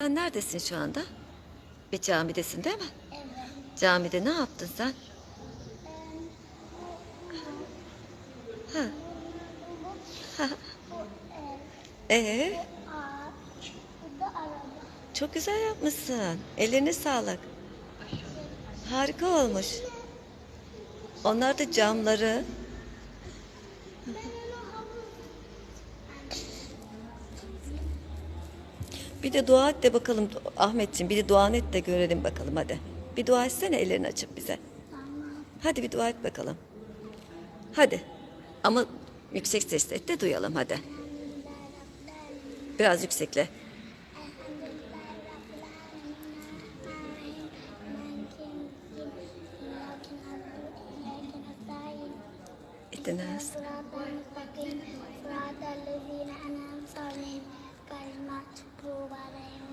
Sen neredesin şu anda? Bir camidesin değil mi? Evet. Camide ne yaptın sen? Ha. Ha. Ee, çok güzel yapmışsın. Ellerine sağlık. Harika olmuş. Onlar da camları. Bir de dua et de bakalım Ahmetciğim. Bir de dua et de görelim bakalım hadi. Bir dua etsene ellerini açıp bize. Hadi bir dua et bakalım. Hadi. Ama yüksek sesle et de duyalım hadi. Biraz yüksekle. İdiniz. 같이 뽑아내요.